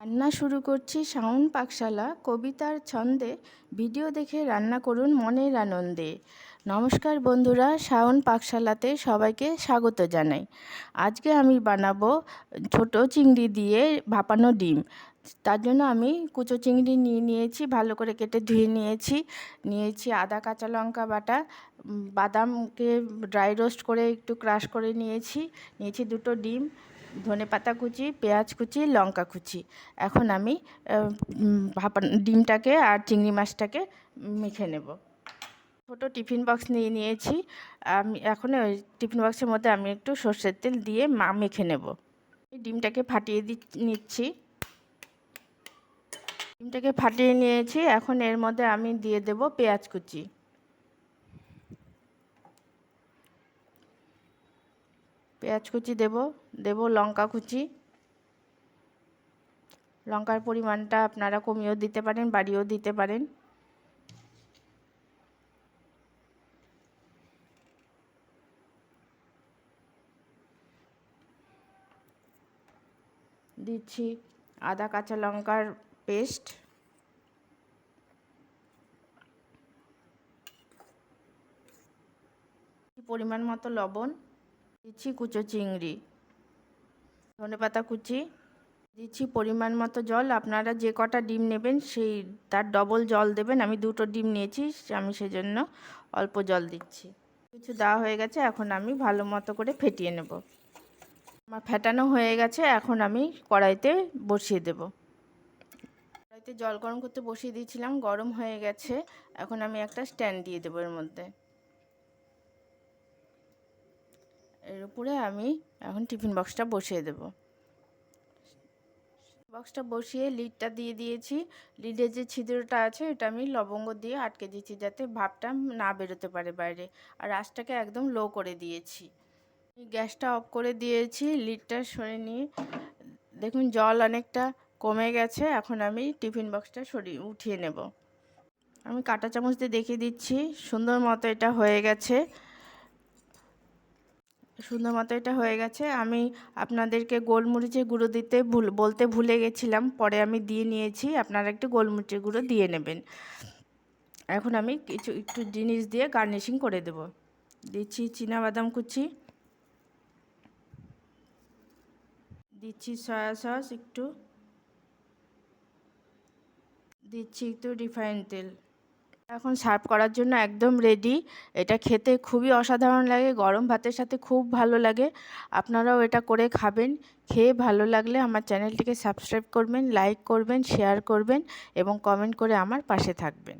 রান্না শুরু করছি শাওন পাকশালা, কবিতার ছন্দে। ভিডিও দেখে রান্না করুন মনের আনন্দে। নমস্কার বন্ধুরা, শাওন পাকশালাতে সবাইকে স্বাগত জানাই। আজকে আমি বানাবো ছোট চিংড়ি দিয়ে ভাপানো ডিম। তার জন্য আমি কুচো চিংড়ি নিয়ে নিয়েছি, ভালো করে কেটে ধুয়ে নিয়েছি। নিয়েছি আদা, কাঁচা লঙ্কা বাটা বাদামকে ড্রাই রোস্ট করে একটু ক্রাশ করে নিয়েছি। নিয়েছি দুটো ডিম। ধনে পাতা কুচি, পেঁয়াজ কুচি, লঙ্কা কুচি। এখন আমি ভাপা ডিমটাকে আর চিংড়ি মাছটাকে মেখে নেব। ছোটো টিফিন বক্স নিয়ে নিয়েছি। আমি এখন ওই টিফিন বক্সের মধ্যে আমি একটু সর্ষের তেল দিয়ে মা মেখে নেব। ডিমটাকে ফাটিয়ে দি, নিচ্ছি। ডিমটাকে ফাটিয়ে নিয়েছি। এখন এর মধ্যে আমি দিয়ে দেব পেঁয়াজ কুচি। পেঁয়াজ কুচি দেব দেব লঙ্কা কুচি। লঙ্কার পরিমাণটা আপনারা কমিয়েও দিতে পারেন, বাড়িয়েও দিতে পারেন। দিচ্ছি আদা কাঁচা লঙ্কার পেস্ট। পরিমাণ মতো লবণ। দিচ্ছি কুচো চিংড়ি। ধনে পাতা কুচি। দিচ্ছি পরিমাণ মতো জল। আপনারা যে কটা ডিম নেবেন সেই, তার ডবল জল দেবেন। আমি দুটো ডিম নিয়েছি, আমি সেজন্য অল্প জল দিচ্ছি। কিছু দেওয়া হয়ে গেছে, এখন আমি ভালো মতো করে ফেটিয়ে নেব। আমার ফেটানো হয়ে গেছে, এখন আমি কড়াইতে বসিয়ে দেব। কড়াইতে জল গরম করতে বসিয়ে দিয়েছিলাম, গরম হয়ে গেছে। এখন আমি একটা স্ট্যান্ড দিয়ে দেবো এর মধ্যে। এর উপরে আমি এখন টিফিন বক্সটা বসিয়ে দেব। বক্সটা বসিয়ে লিডটা দিয়ে দিয়েছি। লিডের যে ছিদ্রটা আছে, এটা আমি লবঙ্গ দিয়ে আটকে দিয়েছি যাতে ভাপটা না বেরোতে পারে বাইরে। আর আঁচটাকে একদম লো করে দিয়েছি। গ্যাসটা অফ করে দিয়েছি, লিডটা সরে নিয়ে। দেখুন, জল অনেকটা কমে গেছে, এখন আমি টিফিন বক্সটা সরিয়ে উঠিয়ে নেব। আমি কাঁটা চামচ দিয়ে দেখিয়ে দিচ্ছি, সুন্দর মতো এটা হয়ে গেছে। সুন্দর মতো এটা হয়ে গেছে। আমি আপনাদেরকে গোলমরিচের গুঁড়ো দিতে ভুল, বলতে ভুলে গেছিলাম। পরে আমি দিয়ে নিয়েছি। আপনারা একটু গোলমরিচের গুঁড়ো দিয়ে নেবেন। এখন আমি কিছু, একটু জিনিস দিয়ে গার্নিশিং করে দেব। দিচ্ছি বাদাম কুচি। দিচ্ছি সয়া সস একটু। দিচ্ছি একটু রিফাইন তেল। এখন সার্ভ করার জন্য একদম রেডি এটা খেতে খুবই অসাধারণ লাগে, গরম ভাতের সাথে খুব ভালো লাগে। আপনারাও এটা করে খাবেন, খেয়ে ভালো লাগলে আমার চ্যানেলটিকে সাবস্ক্রাইব করবেন লাইক করবেন শেয়ার করবেন এবং কমেন্ট করে আমার পাশে থাকবেন।